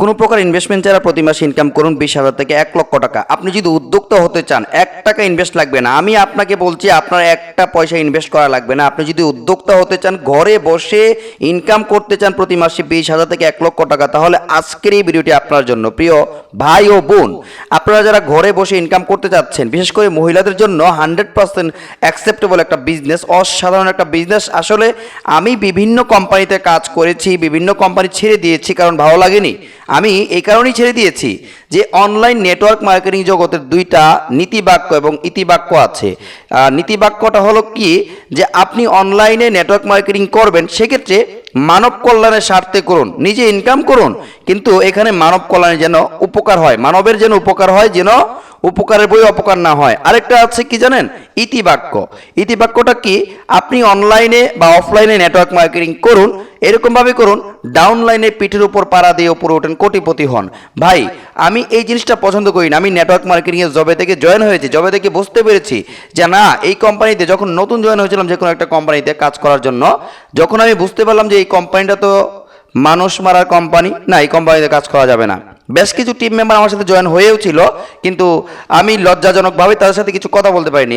কোনো প্রকার ইনভেস্টমেন্ট ছাড়া প্রতি মাসে ইনকাম করুন বিশ হাজার থেকে এক লক্ষ টাকা। আপনি যদি উদ্যোক্তা হতে চান, এক টাকা ইনভেস্ট লাগবে না। আমি আপনাকে বলছি, আপনার একটা পয়সা ইনভেস্ট করা লাগবে না। আপনি যদি উদ্যোক্তা হতে চান, ঘরে বসে ইনকাম করতে চান প্রতি মাসে বিশ হাজার থেকে এক লক্ষ টাকা, তাহলে আজকের এই ভিডিওটি আপনার জন্য। প্রিয় ভাই ও বোন, আপনারা যারা ঘরে বসে ইনকাম করতে চাচ্ছেন, বিশেষ করে মহিলাদের জন্য হান্ড্রেড পার্সেন্ট অ্যাকসেপ্টেবল একটা বিজনেস অসাধারণ একটা বিজনেস আসলে আমি বিভিন্ন কোম্পানিতে কাজ করেছি, বিভিন্ন কোম্পানি ছেড়ে দিয়েছি, কারণ ভালো লাগেনি। আমি এই কারণেই ছেড়ে দিয়েছি যে অনলাইন নেটওয়ার্ক মার্কেটিং জগতের দুইটা নীতিবাক্য এবং ইতিবাক্য আছে। নীতিবাক্যটা হলো কি? যে আপনি অনলাইনে নেটওয়ার্ক মার্কেটিং করবেন, সেক্ষেত্রে মানব কল্যাণের স্বার্থে করুন, নিজে ইনকাম করুন। কিন্তু এখানে মানব কল্যাণে যেন উপকার হয়, মানবের যেন উপকার হয়, যেন উপকারের বই অপকার না হয়। আরেকটা আছে কি জানেন? ইতিবাক্য। ইতিবাক্যটা কি? আপনি অনলাইনে বা অফলাইনে নেটওয়ার্ক মার্কেটিং করুন এরকমভাবে করুন ডাউন ডাউনলাইনে পিঠের উপর পাড়া দিয়ে উপরে ওঠেন কোটিপতি হন। ভাই, আমি এই জিনিসটা পছন্দ করি না। আমি নেটওয়ার্ক মার্কেটিংয়ে জবে থেকে জয়েন হয়েছি জবে থেকে বুঝতে পেরেছি যে না, এই কোম্পানিতে যখন নতুন জয়েন হয়েছিলাম যে কোনো একটা কোম্পানিতে কাজ করার জন্য, যখন আমি বুঝতে পারলাম যে এই কোম্পানিটা তো মানুষ মারার কোম্পানি না, এই কোম্পানিতে কাজ করা যাবে না। বেশ কিছু টিম মেম্বার আমার সাথে জয়েন হয়েও ছিল, কিন্তু আমি লজ্জাজনকভাবে তাদের সাথে কিছু কথা বলতে পারিনি।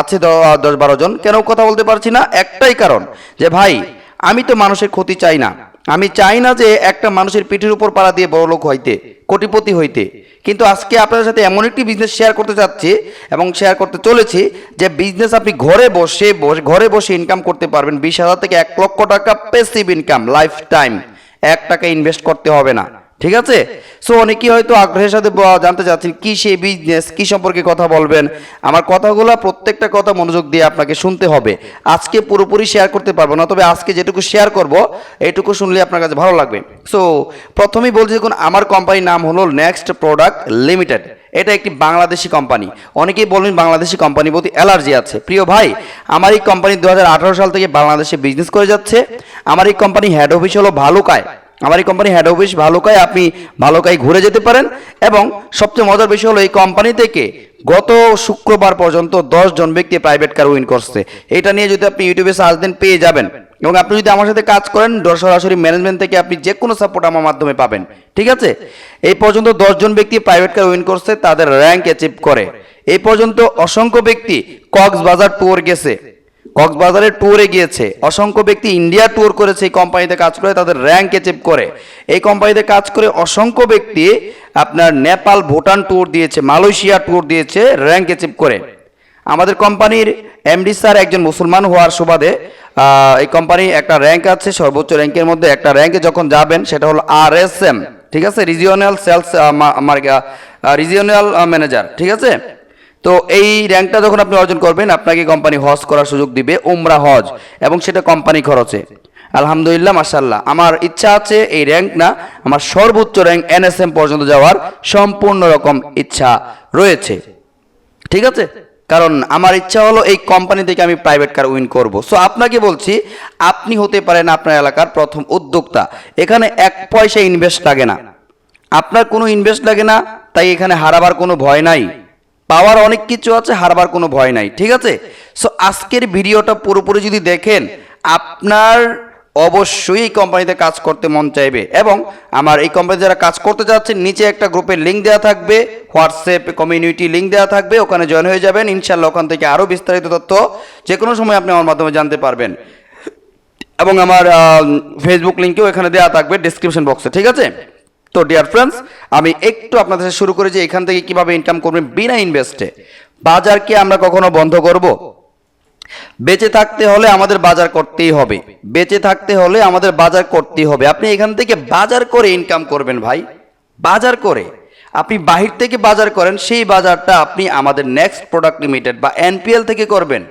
আছে দশ বারো জন, কেন কথা বলতে পারছি না? একটাই কারণ যে ভাই আমি তো মানুষের ক্ষতি চাই না। আমি চাই না যে একটা মানুষের পিঠের উপর পাড়া দিয়ে বড় লোক হইতে, কোটিপতি হইতে। কিন্তু আজকে আপনাদের সাথে এমন একটি বিজনেস শেয়ার করতে চাচ্ছি এবং শেয়ার করতে চলেছি যে বিজনেস আপনি ঘরে বসে বসে- ঘরে বসে ইনকাম করতে পারবেন। বিশ হাজার থেকে এক লক্ষ টাকা পেসিভ ইনকাম লাইফ টাইম এক টাকা ইনভেস্ট করতে হবে না। ঠিক আছে? সো অনেকেই হয়তো আগ্রহের সাথে জানতে চাচ্ছেন, কি সেই বিজনেস কি সম্পর্কে কথা বলবেন? আমার কথাগুলো, প্রত্যেকটা কথা মনোযোগ দিয়ে আপনাকে শুনতে হবে। আজকে পুরোপুরি শেয়ার করতে পারব না, তবে আজকে যেটুকু শেয়ার করব এইটুকু শুনলে আপনার কাছে ভালো লাগবে। সো প্রথমেই বলছি দেখুন, আমার কোম্পানির নাম হলো নেক্সট প্রোডাক্ট লিমিটেড এটা একটি বাংলাদেশি কোম্পানি অনেকেই বলবেন বাংলাদেশি কোম্পানি প্রতি অ্যালার্জি আছে। প্রিয় ভাই, আমার এই কোম্পানি দু হাজার আঠারো সাল থেকে বাংলাদেশে বিজনেস করে যাচ্ছে। আমার এই কোম্পানি হেড অফিস হলো ভালুকায়। আমার এই কোম্পানি হেড অফিস ভালুকায় আপনি ভালুকায় ঘুরে যেতে পারেন এবং সবচেয়ে মজার বিষয় হলো এই কোম্পানি থেকে গত শুক্রবার পর্যন্ত জন ব্যক্তি প্রাইভেট কার উইন করছে। এটা নিয়ে যদি আপনি ইউটিউবে সার্চ দেন পেয়ে যাবেন। এবং আপনি যদি আমার সাথে কাজ করেন সরাসরি ম্যানেজমেন্ট থেকে আপনি যে কোনো সাপোর্ট আমার মাধ্যমে পাবেন। ঠিক আছে? এই পর্যন্ত দশজন ব্যক্তি প্রাইভেট কার উইন করছে, তাদের র্যাঙ্ক অ্যাচিভ করে। এই পর্যন্ত অসংখ্য ব্যক্তি কক্সবাজার ট্যুর গেছে। কক্সবাজারে ট্যুরে গিয়েছে। অসংখ্য ব্যক্তি ইন্ডিয়া ট্যুর করেছে এই কোম্পানিতে কাজ করে, তাদের র্যাঙ্ক অ্যাচিভ করে। এই কোম্পানিতে কাজ করে অসংখ্য ব্যক্তি আপনার নেপাল, ভুটান ট্যুর দিয়েছে, মালয়েশিয়া ট্যুর দিয়েছে র্যাঙ্ক অ্যাচিভ করে। আমাদের কোম্পানির এমডি স্যার একজন মুসলমান হওয়ার সুবাদে এই কোম্পানি একটা র্যাঙ্ক আছে, সর্বোচ্চ র্যাঙ্কের মধ্যে একটা র্যাঙ্কে যখন যাবেন, সেটা হলো আর এস এম ঠিক আছে? রিজিওনাল সেলস রিজিওনাল ম্যানেজার ঠিক আছে? তো এই র্যাঙ্কটা যখন আপনি অর্জন করবেন, আপনাকে কোম্পানি হজ করার সুযোগ দিবে, উমরা হজ, এবং সেটা কোম্পানি খরচে। আলহামদুলিল্লাহ মাসাল্লাহ আমার ইচ্ছা আছে এই র্যাঙ্ক না, আমার সর্বোচ্চ র্যাঙ্ক এনএসএম পর্যন্ত যাওয়ার সম্পূর্ণ রকম ইচ্ছা রয়েছে। ঠিক আছে? কারণ আমার ইচ্ছা হলো এই কোম্পানি থেকে আমি প্রাইভেট কার উইন করব। সো আপনাকে বলছি, আপনি হতে পারেন আপনার এলাকার প্রথম উদ্যোক্তা। এখানে এক পয়সা ইনভেস্ট লাগে না। আপনার কোনো ইনভেস্ট লাগে না, তাই এখানে হারাবার কোনো ভয় নাই। পাওয়ার অনেক কিছু আছে, হারবার কোনো ভয় নাই, ঠিক আছে? সো আজকের ভিডিওটা পুরোপুরি যদি দেখেন, আপনার অবশ্যই এই কোম্পানিতে কাজ করতে মন চাইবে এবং আমার এই কোম্পানিতে যারা কাজ করতে যাচ্ছেন, নিচে একটা গ্রুপের লিঙ্ক দেওয়া থাকবে হোয়াটসঅ্যাপ কমিউনিটি লিঙ্ক দেওয়া থাকবে, ওখানে জয়েন হয়ে যাবেন ইনশাল্লাহ ওখান থেকে আরও বিস্তারিত তথ্য যে কোনো সময় আপনি আমার মাধ্যমে জানতে পারবেন। এবং আমার ফেসবুক লিঙ্কেও এখানে দেওয়া থাকবে ডিসক্রিপশন বক্সে ঠিক আছে? তো ডিয়ার ফ্রেন্ডস আমি একটু আপনাদের সাথে শুরু করেছি এখান থেকে কীভাবে ইনকাম করবেন বিনা ইনভেস্টে বাজারকে আমরা কখনো বন্ধ করব? বেঁচে থাকতে হলে আমাদের বাজার করতেই হবে। বেঁচে থাকতে হলে আমাদের বাজার করতেই হবে। আপনি এখান থেকে বাজার করে ইনকাম করবেন ভাই। বাজার করে। আপনি বাহির থেকে বাজার করেন, সেই বাজারটা আপনি আমাদের নেক্সট প্রোডাক্ট লিমিটেড বা এনপিএল থেকে করবেন।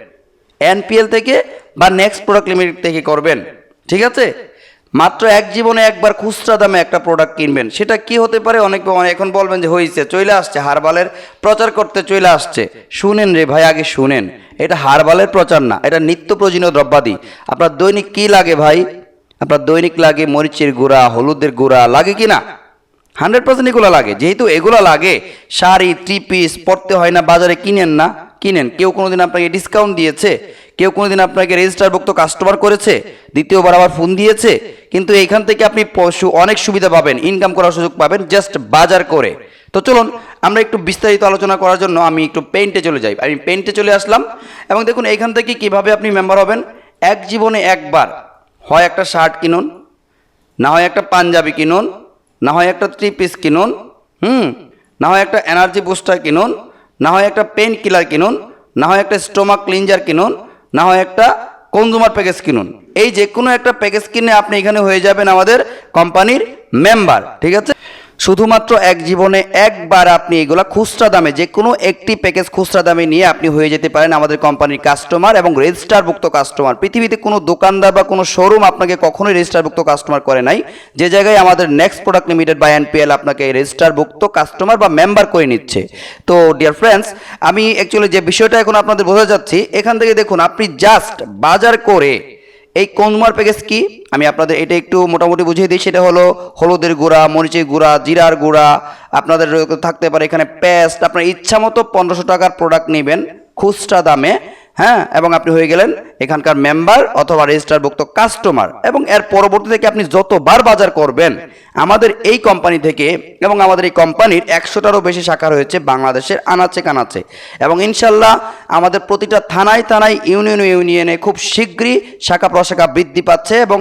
এনপিএল থেকে বা নেক্সট প্রোডাক্ট লিমিটেড থেকে করবেন। ঠিক আছে? মাত্র এক জীবনে একবার খুচরা দামে একটা প্রোডাক্ট কিনবেন। সেটা কি হতে পারে? অনেক এখন বলবেন যে হয়েছে চলে আসছে, হারবালের প্রচার করতে চলে আসছে। শুনেন রে ভাই, আগে শুনেন। এটা হারবালের প্রচার না, এটা নিত্য প্রয়োজনীয় দ্রব্যাদি। আপনার দৈনিক কি লাগে ভাই? আপনার দৈনিক লাগে মরিচের গুঁড়া, হলুদের গুঁড়া, লাগে কি না? হান্ড্রেড পার্সেন্ট এগুলো লাগে। যেহেতু এগুলো লাগে, শাড়ি, থ্রি পিস পড়তে হয় না, বাজারে কিনেন না, কিনেন। কেউ কোনোদিন আপনাকে ডিসকাউন্ট দিয়েছে কেউ কোনোদিন আপনাকে রেজিস্টারভুক্ত কাস্টমার করেছে, দ্বিতীয়বার আবার ফোন দিয়েছে, কিন্তু এখান থেকে আপনি অনেক সুবিধা পাবেন ইনকাম করার সুযোগ পাবেন জাস্ট বাজার করে। তো চলুন, আমরা একটু বিস্তারিত আলোচনা করার জন্য আমি একটু পেন্টে চলে যাই। আমি পেন্টে চলে আসলাম এবং দেখুন এখান থেকে কীভাবে আপনি মেম্বার হবেন, এক জীবনে একবার হয় একটা শার্ট কিনুন, না হয় একটা পাঞ্জাবি কিনুন, না হয় একটা থ্রি পিস কিনুন, হুম, না হয় একটা এনার্জি বুস্টার কিনুন, না হয় একটা পেন কিলার কিনুন, না হয় একটা স্টোমাক ক্লিনজার কিনুন না হয় একটা কনজুমার প্যাকেজ কিনুন। এই যে কোনো একটা প্যাকেজ কিনে আপনি এখানে হয়ে যাবেন আমাদের কোম্পানির মেম্বার, ঠিক আছে? শুধুমাত্র এক জীবনে একবার আপনি এগুলা খুচরা দামে যে কোনো একটি প্যাকেজ খুচরা দামে নিয়ে আপনি হয়ে যেতে পারেন আমাদের কোম্পানির কাস্টমার এবং রেজিস্টারভুক্ত কাস্টমার পৃথিবীতে কোনো দোকানদার বা কোনো শোরুম আপনাকে কখনোই রেজিস্টারভুক্ত কাস্টমার করে নাই। যে জায়গায় আমাদের নেক্সট প্রোডাক্ট লিমিটেড বা এনপিএল আপনাকে রেজিস্টারভুক্ত কাস্টমার বা মেম্বার করে নিচ্ছে। তো ডিয়ার ফ্রেন্ডস আমি অ্যাকচুয়ালি যে বিষয়টা এখন আপনাদের বোঝা যাচ্ছি, এখান থেকে দেখুন, আপনি জাস্ট বাজার করে এই কনজুমার প্যাকেজ কি? আমি আপনাদের এটা একটু মোটামুটি বুঝিয়ে দিই। সেটা হলো হলুদের গুঁড়া, মরিচের গুঁড়া, জিরার গুঁড়া। আপনাদের থাকতে পারে এখানে পেস্ট আপনার ইচ্ছা মতো পনেরোশো টাকার প্রোডাক্ট নেবেন খুচরা দামে। হ্যাঁ এবং আপনি হয়ে গেলেন এখানকার মেম্বার অথবা রেজিস্টারভুক্ত কাস্টমার এবং এর পরবর্তী থেকে আপনি যতবার বাজার করবেন, আমাদের এই কোম্পানি থেকে এবং আমাদের এই কোম্পানির একশোটারও বেশি শাখা রয়েছে বাংলাদেশের আনাচে কানাচে। এবং ইনশাল্লাহ আমাদের প্রতিটা থানায় থানায় ইউনিয়ন ইউনিয়নে খুব শীঘ্রই শাখা প্রশাখা বৃদ্ধি পাচ্ছে এবং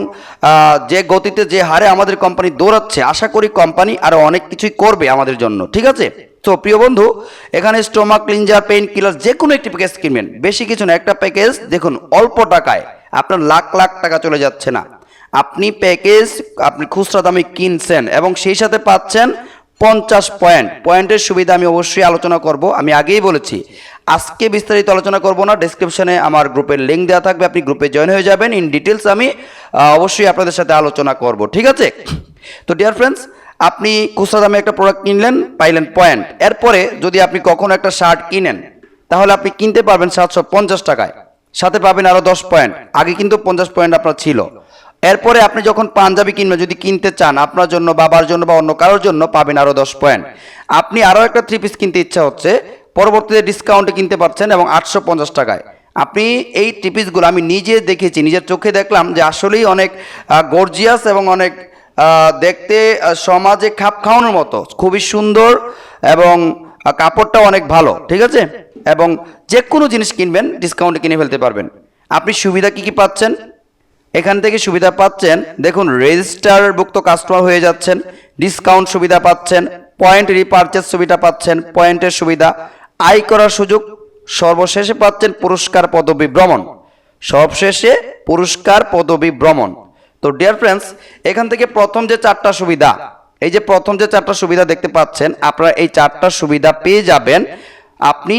যে গতিতে যে হারে আমাদের কোম্পানি দৌড়াচ্ছে, আশা করি কোম্পানি আরও অনেক কিছুই করবে আমাদের জন্য। ঠিক আছে? তো প্রিয় বন্ধু, এখানে স্টোমাক ক্লিনজার পেইন কিলার যে কোনো একটি প্যাকেজ কিনবেন। বেশি কিছু না, একটা প্যাকেজ দেখুন, অল্প টাকায় আপনার লাখ লাখ টাকা চলে যাচ্ছে না। আপনি প্যাকেজ আপনি খুচরা দামে কিনছেন এবং সেই সাথে পাচ্ছেন পঞ্চাশ পয়েন্ট পয়েন্টের সুবিধা আমি অবশ্যই আলোচনা করব। আমি আগেই বলেছি, আজকে বিস্তারিত আলোচনা করব না। ডেসক্রিপশনে আমার গ্রুপের লিঙ্ক দেওয়া থাকবে, আপনি গ্রুপে জয়েন হয়ে যাবেন। ইন ডিটেলস আমি অবশ্যই আপনাদের সাথে আলোচনা করব, ঠিক আছে? তো ডিয়ার ফ্রেন্ডস আপনি খুচরা দামে একটা প্রোডাক্ট কিনলেন, পাইলেন পয়েন্ট এরপরে যদি আপনি কখনো একটা শার্ট কিনেন, তাহলে আপনি কিনতে পারবেন সাতশো পঞ্চাশ টাকায়। সাথে পাবেন আরও দশ পয়েন্ট আগে কিন্তু পঞ্চাশ পয়েন্ট আপনার ছিল। এরপরে আপনি যখন পাঞ্জাবি কিনবেন, যদি কিনতে চান, আপনার জন্য, বাবার জন্য বা অন্য কারোর জন্য পাবেন আরও দশ পয়েন্ট আপনি আরও একটা থ্রি পিস কিনতে ইচ্ছা হচ্ছে, পরবর্তীতে ডিসকাউন্টে কিনতে পারছেন এবং আটশো পঞ্চাশ টাকায়। আপনি এই থ্রি পিসগুলো আমি নিজে দেখেছি, নিজের চোখে দেখলাম যে আসলেই অনেক গর্জিয়াস এবং অনেক দেখতে সমাজে খাপ খাওয়ানোর মতো, খুবই সুন্দর এবং কাপড়টাও অনেক ভালো, ঠিক আছে? এবং যে কোনো জিনিস কিনবেন ডিসকাউন্টে কিনে ফেলতে পারবেন। আপনি সুবিধা কি কি পাচ্ছেন? এখান থেকে সুবিধা পাচ্ছেন, দেখুন রেজিস্টারভুক্ত কাস্টমার হয়ে যাচ্ছেন ডিসকাউন্ট সুবিধা পাচ্ছেন পয়েন্ট রিপারচেজ সুবিধা পাচ্ছেন পয়েন্টের সুবিধা, আয় করার সুযোগ, সর্বশেষে পাচ্ছেন পুরস্কার পদবী ভ্রমণ। সবশেষে পুরস্কার পদবী ভ্রমণ। তো ডিয়ার ফ্রেন্ডস এখান থেকে প্রথম যে চারটা সুবিধা, এই যে প্রথম যে চারটা সুবিধা দেখতে পাচ্ছেন, আপনারা এই চারটা সুবিধা পেয়ে যাবেন। আপনি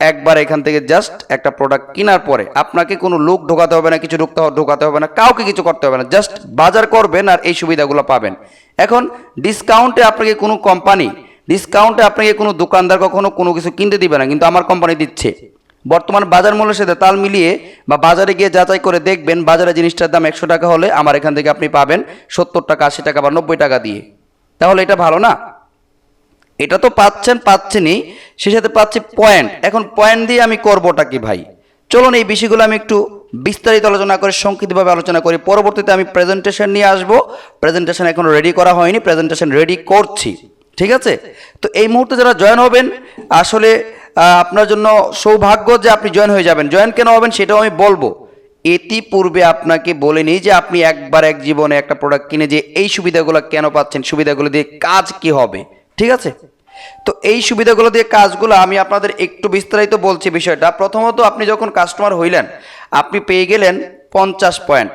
একবার এখান থেকে জাস্ট একটা প্রোডাক্ট কেনার পরে, আপনাকে কোনো লোক ঢোকাতে হবে না, কিছু ঢুকতে ঢোকাতে হবে না, কাউকে কিছু করতে হবে না জাস্ট বাজার করবেন আর এই সুবিধাগুলো পাবেন। এখন ডিসকাউন্টে আপনাকে কোনো কোম্পানি ডিসকাউন্টে আপনাকে কোনো দোকানদার কখনো কোনো কিছু কিনতে দিবে না, কিন্তু আমার কোম্পানি দিচ্ছে। বর্তমান বাজার মূল্যের সাথে তাল মিলিয়ে বা বাজারে গিয়ে যাচাই করে দেখবেন বাজারে জিনিসটার দাম একশো টাকা হলে আমার এখান থেকে আপনি পাবেন সত্তর টাকা, আশি টাকা বা নব্বই টাকা দিয়ে। তাহলে এটা ভালো না? এটা তো পাচ্ছেন, পাচ্ছেনই সে সাথে পাচ্ছি পয়েন্ট এখন পয়েন্ট দিয়ে আমি করবোটা কি ভাই? চলুন এই বিষয়গুলো আমি একটু বিস্তারিত আলোচনা করে, সংক্ষিপ্তভাবে আলোচনা করি। পরবর্তীতে আমি প্রেজেন্টেশন নিয়ে আসব। প্রেজেন্টেশন এখনও রেডি করা হয়নি প্রেজেন্টেশন রেডি করছি। ঠিক আছে? তো এই মুহূর্তে যারা জয়েন হবেন, আসলে আপনার জন্য সৌভাগ্য যে আপনি জয়েন হয়ে যাবেন। জয়েন কেন হবেন সেটাও আমি বলব। এটি ইতিপূর্বে আপনাকে বলে বলিনি যে আপনি একবার এক জীবনে একটা প্রোডাক্ট কিনে যে এই সুবিধাগুলো কেন পাচ্ছেন, সুবিধাগুলো দিয়ে কাজ কি হবে? ঠিক আছে? তো এই সুবিধাগুলো দিয়ে কাজগুলো আমি আপনাদের একটু বিস্তারিত বলছি বিষয়টা। প্রথমত আপনি যখন কাস্টমার হইলেন, আপনি পেয়ে গেলেন পঞ্চাশ পয়েন্ট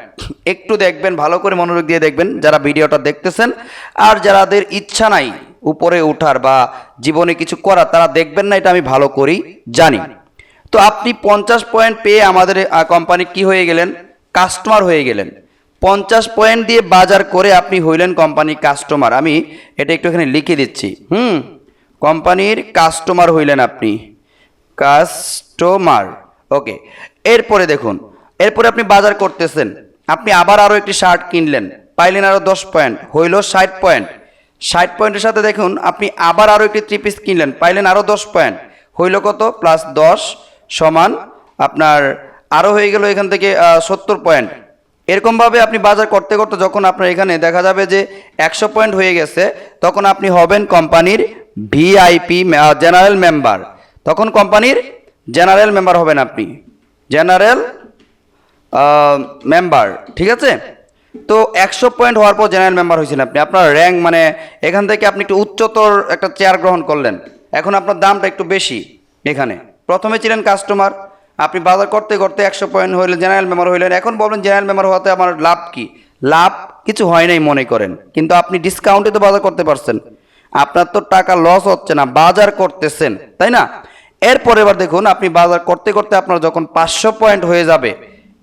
একটু দেখবেন, ভালো করে মনোযোগ দিয়ে দেখবেন যারা ভিডিওটা দেখতেছেন। আর যারাদের ইচ্ছা নাই উপরে ওঠার বা জীবনে কিছু করার, তারা দেখবেন না এটা আমি ভালো করি, জানি। তো আপনি পঞ্চাশ পয়েন্ট পেয়ে আমাদের কোম্পানি কি হয়ে গেলেন? কাস্টমার হয়ে গেলেন। পঞ্চাশ পয়েন্ট দিয়ে বাজার করে আপনি হইলেন কোম্পানির কাস্টমার। আমি এটা একটু এখানে লিখে দিচ্ছি। হুম, কোম্পানির কাস্টমার হইলেন আপনি। Customer, okay. এরপরে দেখুন, এরপরে আপনি বাজার করতেছেন। আপনি আবার আরও একটি শার্ট কিনলেন। পাইলেন আরও দশ পয়েন্ট, হইল ষাট পয়েন্ট। ষাট পয়েন্টের সাথে দেখুন, আপনি আবার আরও একটি থ্রি পিস কিনলেন, পাইলেন আরও দশ পয়েন্ট। হইল কত? প্লাস দশ সমান আপনার আরও হয়ে গেল এখান থেকে সত্তর পয়েন্ট। এরকমভাবে আপনি বাজার করতে করতে যখন আপনার এখানে দেখা যাবে যে একশো পয়েন্ট হয়ে গেছে, তখন আপনি হবেন কোম্পানির ভিআইপি জেনারেল মেম্বার তখন কোম্পানির জেনারেল মেম্বার হবেন আপনি। জেনারেল মেম্বার ঠিক আছে? তো একশো পয়েন্ট হওয়ার পর জেনারেল মেম্বার হয়েছিলেন আপনি। আপনার র্যাঙ্ক মানে এখান থেকে আপনি একটু উচ্চতর একটা চেয়ার গ্রহণ করলেন। এখন আপনার দামটা একটু বেশি এখানে। প্রথমে ছিলেন কাস্টমার আপনি বাজার করতে করতে একশো পয়েন্ট হইলেন জেনারেল মেম্বার হইলেন। এখন বলবেন জেনারেল মেম্বার হওয়াতে আমার লাভ কি? লাভ কিছু হয় নাই মনে করেন, কিন্তু আপনি ডিসকাউন্টে তো বাজার করতে পারছেন। আপনার তো টাকা লস হচ্ছে না, বাজার করতেছেন, তাই না? এরপর এবার দেখুন, আপনি বাজার করতে করতে আপনার যখন পাঁচশো পয়েন্ট হয়ে যাবে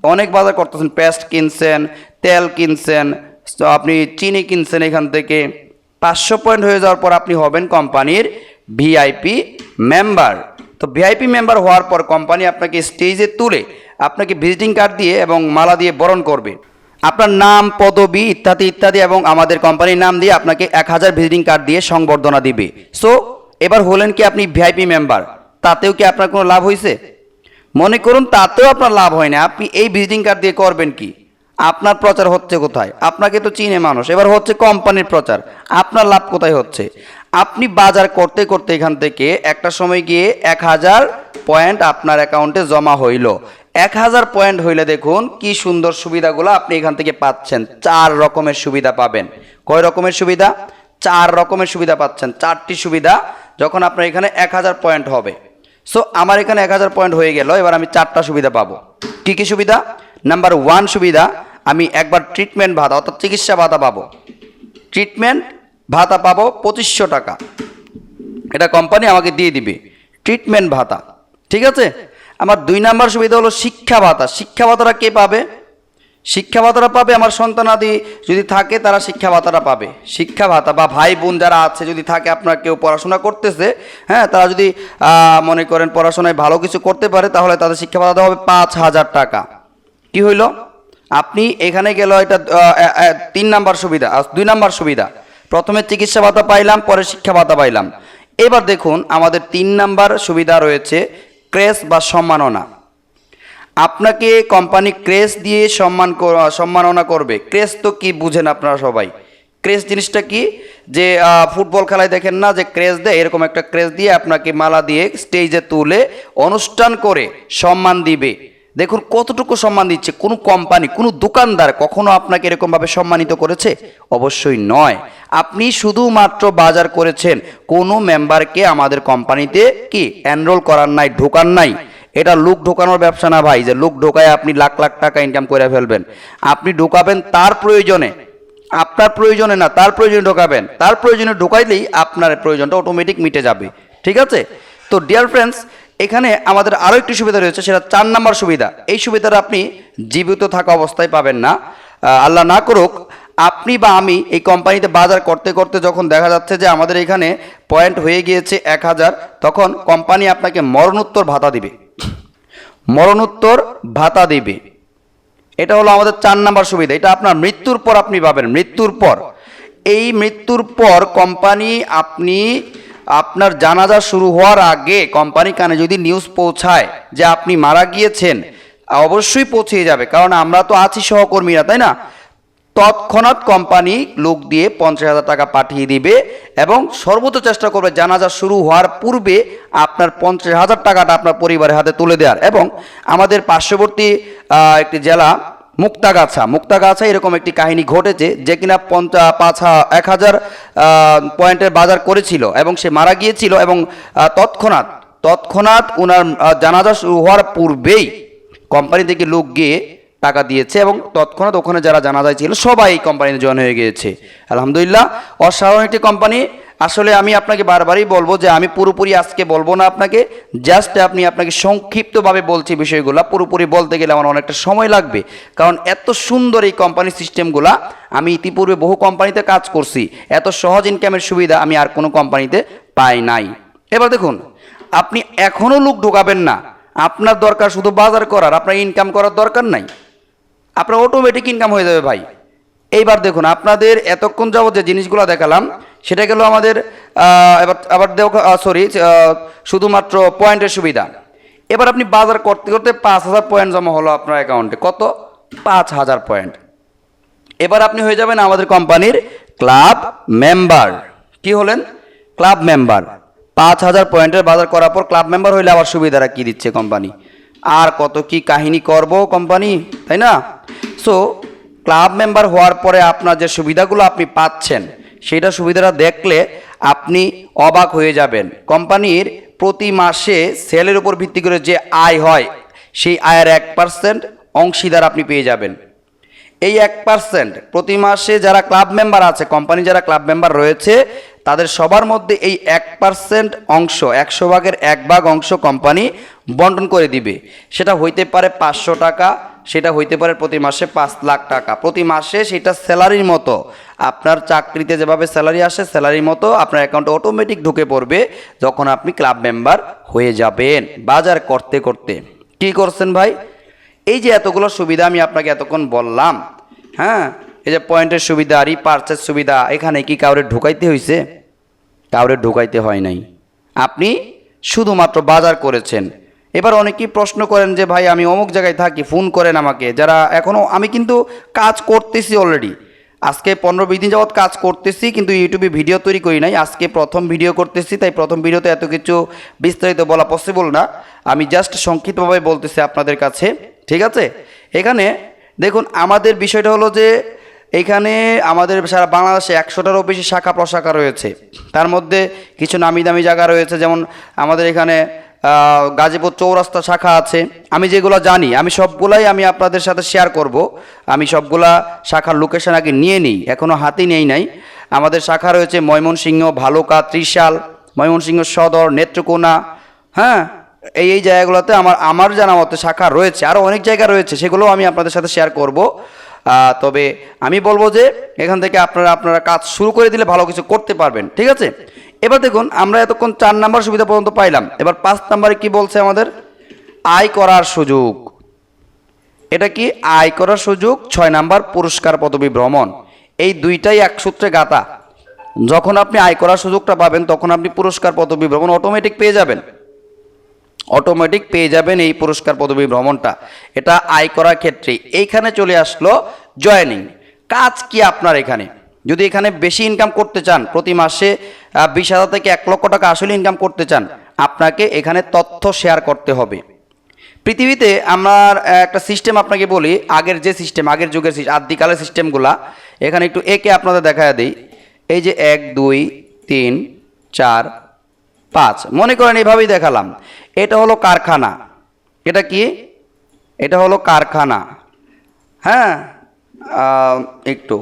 অনেক বাজার করতেছেন, পেস্ট কিনছেন, তেল কিনছেন আপনি চিনি কিনছেন এখান থেকে। পাঁচশো পয়েন্ট হয়ে যাওয়ার পর আপনি হবেন কোম্পানির ভিআইপি মেম্বার। তো ভিআইপি মেম্বার হওয়ার পর কোম্পানি আপনাকে স্টেজে তুলে আপনাকে ভিজিটিং কার্ড দিয়ে এবং মালা দিয়ে বরণ করবে। আপনার নাম, পদবি ইত্যাদি ইত্যাদি এবং আমাদের কোম্পানির নাম দিয়ে আপনাকে এক হাজার ভিজিটিং কার্ড দিয়ে সংবর্ধনা দিবে। সো এবার হলেন কি আপনি ভিআইপি মেম্বার। তাতেও কি আপনার কোনো লাভ হয়েছে মনে করুন, তাতেও আপনার লাভ হয় না। আপনি এই ভিজিটিং কার্ড দিয়ে করবেন কি? আপনার প্রচার হচ্ছে কোথায়? আপনাকে তো চিনে মানুষ। এবার হচ্ছে কোম্পানির প্রচার। আপনার লাভ কোথায় হচ্ছে? আপনি বাজার করতে করতে এখান থেকে একটা সময় গিয়ে এক হাজার পয়েন্ট আপনার অ্যাকাউন্টে জমা হইল। এক হাজার পয়েন্ট হইলে দেখুন, কি সুন্দর সুবিধাগুলো আপনি এখান থেকে পাচ্ছেন। চার রকমের সুবিধা পাবেন। কয় রকমের সুবিধা? চার রকমের সুবিধা পাচ্ছেন। চারটি সুবিধা যখন আপনার এখানে এক হাজার পয়েন্ট হবে। সো আমার এখানে এক হাজার পয়েন্ট হয়ে গেল, এবার আমি চারটা সুবিধা পাবো। কী কী সুবিধা? নাম্বার ওয়ান সুবিধা, আমি একবার ট্রিটমেন্ট ভাতা, অর্থাৎ চিকিৎসা ভাতা পাবো। ট্রিটমেন্ট ভাতা পাবো পঁচিশশো টাকা। এটা কোম্পানি আমাকে দিয়ে দিবে ট্রিটমেন্ট ভাতা। ঠিক আছে? আমার দুই নাম্বার সুবিধা হলো শিক্ষা ভাতা। শিক্ষা ভাতাটা কে পাবে? শিক্ষা ভাতাটা পাবে আমার সন্তানাদি যদি থাকে তারা শিক্ষা ভাতাটা পাবে। শিক্ষা ভাতা বা ভাই বোন যারা আছে, যদি থাকে আপনার কেউ পড়াশোনা করতেছে হ্যাঁ তারা যদি মনে করেন পড়াশোনায় ভালো কিছু করতে পারে, তাহলে তাদের শিক্ষা ভাতা দেওয়া হবে পাঁচ হাজার টাকা। কি হইল? আপনি এখানে গেল এটা তিন নাম্বার সুবিধা দুই নাম্বার সুবিধা। প্রথমে চিকিৎসা ভাতা পাইলাম, পরে শিক্ষা ভাতা পাইলাম। এবার দেখুন, আমাদের তিন নাম্বার সুবিধা রয়েছে ক্রেস বা সম্মাননা। আপনাকে কোম্পানি ক্রেস দিয়ে সম্মান সম্মাননা করবে। ক্রেস তো কি বুঝেন আপনারা সবাই? ক্রেস জিনিসটা কি? যে ফুটবল খেলায় দেখেন না যে ক্রেস দেয়, এরকম একটা ক্রেস দিয়ে আপনাকে মালা দিয়ে স্টেজে তুলে অনুষ্ঠান করে সম্মান দিবে। দেখুন কতটুকু সম্মান দিচ্ছে। কোনো কোম্পানি কোনো দোকানদার কখনো আপনাকে এরকমভাবে সম্মানিত করেছে? অবশ্যই নয়। আপনি শুধুমাত্র বাজার করেছেন। কোনো মেম্বারকে আমাদের কোম্পানিতে কি এনরোল করার নাই, ঢোকার নাই। এটা লোক ঢোকানোর ব্যবসা না ভাই, যে লোক ঢোকায় আপনি লাখ লাখ টাকা ইনকাম করে ফেলবেন। আপনি ঢোকাবেন তার প্রয়োজনে। আপনার প্রয়োজনে না, তার প্রয়োজনে ঢোকাবেন। তার প্রয়োজনে ঢোকাইলেই আপনার প্রয়োজনটা অটোমেটিক মিটে যাবে। ঠিক আছে? তো ডিয়ার ফ্রেন্ডস এখানে আমাদের আরও একটি সুবিধা রয়েছে, সেটা চার নাম্বার সুবিধা। এই সুবিধাটা আপনি জীবিত থাকা অবস্থায় পাবেন না। আল্লাহ না করুক, আপনি বা আমি এই কোম্পানিতে বাজার করতে করতে যখন দেখা যাচ্ছে যে আমাদের এখানে পয়েন্ট হয়ে গিয়েছে এক হাজার, তখন কোম্পানি আপনাকে মরণোত্তর ভাতা দিবে। মরণোত্তর ভাতা দেবে। এটা হলো আমাদের চার নাম্বার সুবিধা। এটা আপনার মৃত্যুর পর আপনি পাবেন। মৃত্যুর পর। এই মৃত্যুর পর কোম্পানি আপনি, আপনার জানাজা শুরু হওয়ার আগে কোম্পানি কানে যদি নিউজ পৌঁছায় যে আপনি মারা গিয়েছেন, অবশ্যই পৌঁছে যাবে। কারণ আমরা তো আছি সহকর্মীরা, তাই না? তৎক্ষণাৎ কোম্পানি লোক দিয়ে পঞ্চাশ হাজার টাকা পাঠিয়ে দিবে এবং সর্বোচ্চ চেষ্টা করবে জানাজা শুরু হওয়ার পূর্বে আপনার পঞ্চাশ হাজার টাকাটা আপনার পরিবারের হাতে তুলে দেওয়ার। এবং আমাদের পার্শ্ববর্তী একটি জেলা মুক্তাগাছা। মুক্তাগাছা এরকম একটি কাহিনী ঘটেছে যে কিনা পঞ্চা, পাঁচ, এক হাজার পয়েন্টের বাজার করেছিল এবং সে মারা গিয়েছিল এবং তৎক্ষণাৎ তৎক্ষণাৎ ওনার জানাজা শুরু হওয়ার পূর্বেই কোম্পানি থেকে লোক গিয়ে টাকা দিয়েছে এবং তৎক্ষণাৎ ওখানে যারা জানা যায় ছিল সবাই এই কোম্পানিতে জয়েন হয়ে গিয়েছে। আলহামদুলিল্লাহ, অসাধারণ একটি কোম্পানি আসলে আমি আপনাকে বারবারই বলব যে আমি পুরোপুরি আজকে বলব না আপনাকে জাস্ট আপনি আপনাকে সংক্ষিপ্তভাবে বলছি বিষয়গুলো। পুরোপুরি বলতে গেলে আমার অনেকটা সময় লাগবে, কারণ এত সুন্দর এই কোম্পানি সিস্টেমগুলা আমি ইতিপূর্বে বহু কোম্পানিতে কাজ করছি। এত সহজ ইনকামের সুবিধা আমি আর কোনো কোম্পানিতে পাই নাই। এবার দেখুন, আপনি এখনও লোক ঢোকাবেন না। আপনার দরকার শুধু বাজার করার, আপনার ইনকাম করার দরকার নাই। আপনার অটোমেটিক ইনকাম হয়ে যাবে ভাই। এইবার দেখুন, আপনাদের এতক্ষণ যাবত যে জিনিসগুলো দেখালাম, সেটা গেল আমাদের এবার, আবার সরি শুধুমাত্র পয়েন্টের সুবিধা। এবার আপনি বাজার করতে করতে পাঁচ হাজার পয়েন্ট জমা হলো আপনার অ্যাকাউন্টে কত? পাঁচ হাজার পয়েন্ট এবার আপনি হয়ে যাবেন আমাদের কোম্পানির ক্লাব মেম্বার কি হলেন? ক্লাব মেম্বার পাঁচ হাজার পয়েন্টের বাজার করার পর ক্লাব মেম্বার হইলে আবার সুবিধাটা কি দিচ্ছে কোম্পানি আর কত কি কাহিনী করব কোম্পানি তাই না? সো ক্লাব মেম্বার হওয়ার পরে আপনার যে সুবিধাগুলো আপনি পাচ্ছেন সেটা সুবিধাটা দেখলে আপনি অবাক হয়ে যাবেন। কোম্পানির প্রতি মাসে সেলের উপর ভিত্তি করে যে আয় হয়, সেই আয়ের এক পার্সেন্ট অংশীদার আপনি পেয়ে যাবেন। এই এক পার্সেন্ট প্রতি মাসে যারা ক্লাব মেম্বার আছে কোম্পানি যারা ক্লাব মেম্বার রয়েছে, তাদের সবার মধ্যে এই এক পার্সেন্ট অংশ, একশো ভাগের এক ভাগ অংশ কোম্পানি বন্টন করে দিবে। সেটা হইতে পারে পাঁচশো টাকা, সেটা হইতে পারে প্রতি মাসে পাঁচ লাখ টাকা। প্রতি মাসে সেটা স্যালারির মতো। আপনার চাকরিতে যেভাবে স্যালারি আসে, স্যালারির মতো আপনার অ্যাকাউন্টে অটোমেটিক ঢুকে পড়বে যখন আপনি ক্লাব মেম্বার হয়ে যাবেন বাজার করতে করতে। কি করছেন ভাই? এই যে এতগুলো সুবিধা আমি আপনাকে এতক্ষণ বললাম হ্যাঁ? এই যে পয়েন্টের সুবিধা রিপার্চের সুবিধা, এখানে কি কাউরে ঢুকাইতে হয়েছে কাউরে ঢুকাইতে হয় নাই। আপনি শুধুমাত্র বাজার করেছেন। এবার অনেকেই প্রশ্ন করেন যে, ভাই, আমি অমুক জায়গায় থাকি, ফোন করেন আমাকে। যারা এখনও আমি কিন্তু কাজ করতেছি অলরেডি আজকে পনেরো বিশ দিন যাবৎ কাজ করতেছি, কিন্তু ইউটিউবে ভিডিও তৈরি করি নাই। আজকে প্রথম ভিডিও করতেছি, তাই প্রথম ভিডিওতে এত কিছু বিস্তারিত বলা পসিবল না। আমি জাস্ট সংক্ষিপ্তভাবে বলতেছি আপনাদের কাছে, ঠিক আছে? এখানে দেখুন, আমাদের বিষয়টা হলো যে, এখানে আমাদের সারা বাংলাদেশে একশোটারও বেশি শাখা প্রশাখা রয়েছে। তার মধ্যে কিছু নামি দামি জায়গা রয়েছে, যেমন আমাদের এখানে গাজীপুর চৌরাস্তা শাখা আছে। আমি যেগুলো জানি, আমি সবগুলাই আমি আপনাদের সাথে শেয়ার করব। আমি সবগুলা শাখার লোকেশন আগে নিয়ে নিই এখনও হাতে নেই নাই। আমাদের শাখা রয়েছে ময়মনসিংহ, ভালুকা, ত্রিশাল, ময়মনসিংহ সদর, নেত্রকোনা হ্যাঁ? এই এই জায়গাগুলোতে আমার আমার জানা মতো শাখা রয়েছে আরও অনেক জায়গা রয়েছে সেগুলো আমি আপনাদের সাথে শেয়ার করব। তবে আমি বলব যে, এখান থেকে আপনারা আপনারা কাজ শুরু করে দিলে ভালো কিছু করতে পারবেন, ঠিক আছে? এবার দেখুন, আমরা এতক্ষণ চার নাম্বার সুবিধা পর্যন্ত পাইলাম। এবার পাঁচ নাম্বারে কি বলছে আমাদের? আয় করার সুযোগ। এটা কি? আয় করার সুযোগ, ছয় নাম্বার পুরস্কার পদবী ভ্রমণ। এই দুইটাই এক সূত্রে গাতা যখন আপনি আয় করার সুযোগটা পাবেন, তখন আপনি পুরস্কার পদবী ভ্রমণ অটোমেটিক পেয়ে যাবেন। অটোমেটিক পেয়ে যাবেন এই পুরস্কার পদবী ভ্রমণটা। এটা আয় করার ক্ষেত্রে। এইখানে চলে আসলো জয়েনিং কাজ কি আপনার এখানে? যদি এখানে বেশি ইনকাম করতে চান, প্রতি মাসে বিশ হাজার থেকে এক লক্ষ টাকা আসলে ইনকাম করতে চান, আপনাকে এখানে তথ্য শেয়ার করতে হবে। পৃথিবীতে আমার একটা সিস্টেম আপনাকে বলি, আগের যে সিস্টেম আগের যুগের আদিকালের সিস্টেমগুলা এখানে একটু একে আপনাদের দেখা দিই। এই যে এক, দুই, তিন, চার, পাঁচ, মনে করেন এভাবেই দেখালাম। এটা হলো কারখানা। এটা কি? এটা হলো কারখানা। হ্যাঁ? একটু।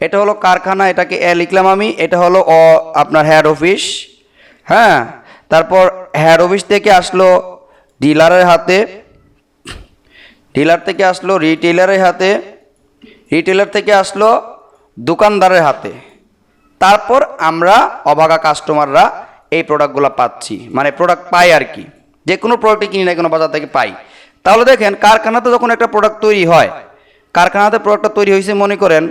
এটা হলো কারখানা, এটাকে এ লিখলাম আমি, এটা হলো অ, আপনার হেড অফিস হ্যাঁ? তারপর হেড অফিস থেকে আসলো ডিলারের হাতে, ডিলার থেকে আসলো রিটেলারের হাতে রিটেলার থেকে আসলো দোকানদারের হাতে। তারপর আমরা অভাগা কাস্টমাররা এই প্রোডাক্টগুলো পাচ্ছি মানে প্রোডাক্ট পাই আর কি। যে কোনো প্রোডাক্টই কিনি না কোনো বাজার থেকে পাই। তাহলে দেখেন, কারখানাতে যখন একটা প্রোডাক্ট তৈরি হয়, কারখানাতে প্রোডাক্টটা তৈরি হয়েছে, মনে করেন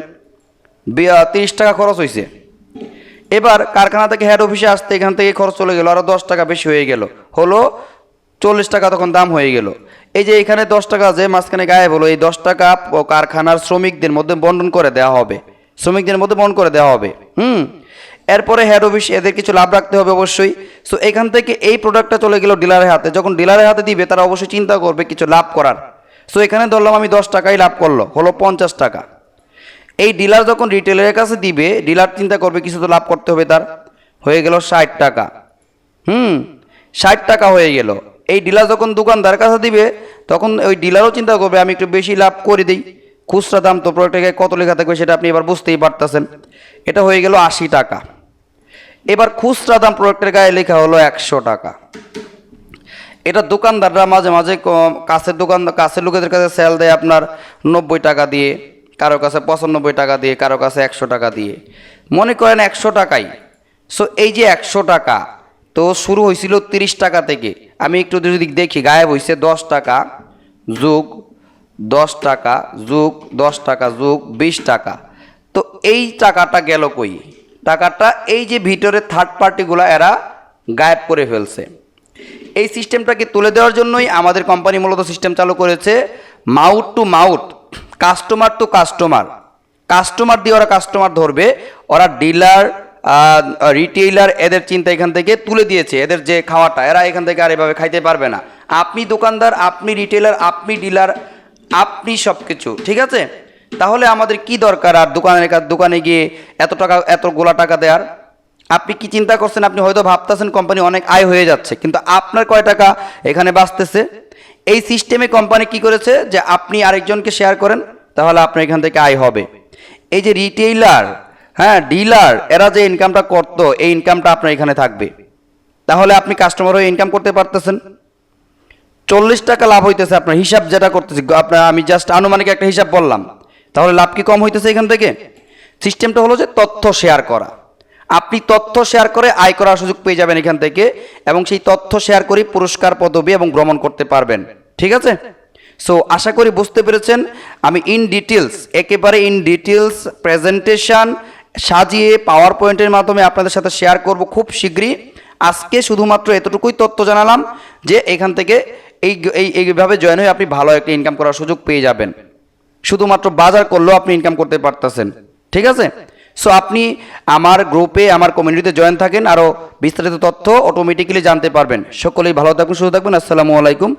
তিরিশ টাকা খরচ হয়েছে এবার কারখানা থেকে হেড অফিসে আসতে এখান থেকে খরচ চলে গেল আরও দশ টাকা বেশি হয়ে গেল। হলো চল্লিশ টাকা তখন দাম হয়ে গেল। এই যে এখানে দশ টাকা যে মাঝখানে গায়েব হলো, এই দশ টাকা কারখানার শ্রমিকদের মধ্যে বন্টন করে দেওয়া হবে। শ্রমিকদের মধ্যে বন্টন করে দেওয়া হবে। হুম? এরপরে হেড অফিস এদের কিছু লাভ রাখতে হবে অবশ্যই। সো এখান থেকে এই প্রোডাক্টটা চলে গেল ডিলারের হাতে। যখন ডিলারের হাতে দিবে, তারা অবশ্যই চিন্তা করবে কিছু লাভ করার। সো এখানে ধরলাম আমি দশ টাকাই লাভ করল, হলো পঞ্চাশ টাকা। এই ডিলার যখন রিটেলারের কাছে দিবে ডিলার চিন্তা করবে কিছু তো লাভ করতে হবে তার। হয়ে গেল ষাট টাকা। হুম, ষাট টাকা হয়ে গেল। এই ডিলার যখন দোকানদার কাছে দিবে, তখন ওই ডিলারও চিন্তা করবে, আমি একটু বেশি লাভ করে দিই। খুচরা দাম তো প্রোডাক্টের গায়ে কত লেখা থাকবে সেটা আপনি এবার বুঝতেই পারতেছেন। এটা হয়ে গেল আশি টাকা। এবার খুচরা দাম প্রোডাক্টের গায়ে লেখা হলো একশো টাকা। এটা দোকানদাররা মাঝে মাঝে কাছের দোকান কাছের লোকেদের কাছে সেল দেয় আপনার নব্বই টাকা দিয়ে। কারও কাছে পঁচানব্বই টাকা দিয়ে, কারও কাছে একশো টাকা দিয়ে। মনে করেন একশো টাকাই। সো এই যে একশো টাকা, তো শুরু হয়েছিল তিরিশ টাকা থেকে। আমি একটু যদি দেখি, গায়েব হয়েছে দশ টাকা যুগ দশ টাকা যুগ দশ টাকা যুগ বিশ টাকা। তো এই টাকাটা গেল কই? টাকাটা এই যে ভিতরে থার্ড পার্টিগুলো এরা গায়েব করে ফেলছে। এই সিস্টেমটাকে তুলে দেওয়ার জন্যই আমাদের কোম্পানি মূলত সিস্টেম চালু করেছে mouth to mouth. Customer to customer customer দিয়ে ওরা কাস্টমার ধরবে। ওরা ডিলার রিটেইলার এদের চিন্তা এখান থেকে তুলে দিয়েছে। এদের যে খাওয়াটা, এরা এখান থেকে আর এভাবে খাইতে পারবে না। আপনি দোকানদার, আপনি রিটেইলার আপনি ডিলার আপনি সব কিছু ঠিক আছে? তাহলে আমাদের কি দরকার আর দোকানের দোকানে গিয়ে এত টাকা, এত গোলা টাকা দেওয়ার আপনি কি চিন্তা করছেন? আপনি হয়তো ভাবতেছেন কোম্পানি অনেক আয় হয়ে যাচ্ছে, কিন্তু আপনার কয় টাকা এখানে বাঁচতেছে? এই সিস্টেমে কোম্পানি কি করেছে? যে আপনি আরেকজনকে শেয়ার করেন, তাহলে আপনার এখান থেকে আয় হবে। এই যে রিটেইলার হ্যাঁ ডিলার এরা যে ইনকামটা করতো, এই ইনকামটা আপনার এখানে থাকবে। তাহলে আপনি কাস্টমার হয়ে ইনকাম করতে পারতেছেন। চল্লিশ টাকা লাভ হইতেছে আপনার, হিসাব যেটা করতেছি, আপনার, আমি জাস্ট আনুমানিক একটা হিসাব বললাম। তাহলে লাভ কি কম হইতেছে এখান থেকে? সিস্টেমটা হলো যে তথ্য শেয়ার করা। আপনি তথ্য শেয়ার করে আয় করার সুযোগ পেয়ে যাবেন এখান থেকে এবং সেই তথ্য শেয়ার করে পুরস্কার, পদবি এবং ভ্রমণ করতে পারবেন। ঠিক আছে? সো আশা করি বুঝতে পেরেছেন। আমি ইন ডিটেলস একেবারে ইন ডিটেলস প্রেজেন্টেশন সাজিয়ে পাওয়ার পয়েন্টের মাধ্যমে আপনাদের সাথে শেয়ার করব খুব শীঘ্রই। আজকে শুধুমাত্র এতটুকুই তথ্য জানালাম যে এখান থেকে এই এই, এইভাবে জয়েন হয়ে আপনি ভালো একটা ইনকাম করার সুযোগ পেয়ে যাবেন। শুধুমাত্র বাজার করলেও আপনি ইনকাম করতে পারতেছেন। ঠিক আছে? সো আপনি আমার গ্রুপে আমার কমিউনিটিতে জয়েন থাকেন আরও বিস্তারিত তথ্য অটোমেটিক্যালি জানতে পারবেন। সকলেই ভালো থাকুন, সুস্থ থাকবেন আসসালামু আলাইকুম।